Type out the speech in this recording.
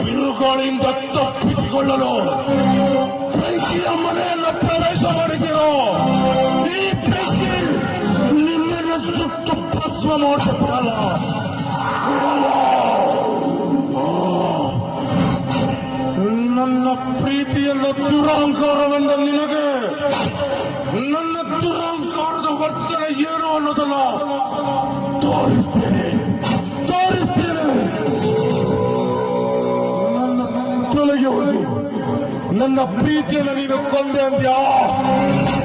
বিরুগণিন দত্ত পিগোলন মানে প্রবেশ করেছে ಮಾಡಿಬಿಡಲ್ಲ ನನ್ನ ಪ್ರೀತಿಯನ್ನ ದುರಹಂಕಾರವೆಂದ ನಿನಗೆ, ನನ್ನ ದುರಹಂಕಾರದ ವರ್ತನೆ ಏನು ಅನ್ನೋದಲ್ಲ ತೋರಿಸ್ತೇನೆ. ತೋರಿಸ್ತೇನೆ. ನನ್ನ ತೊಲಗೆ ನನ್ನ ಪ್ರೀತಿಯನ್ನು ನೀನು ಕೊಂದೆ ತಲೆ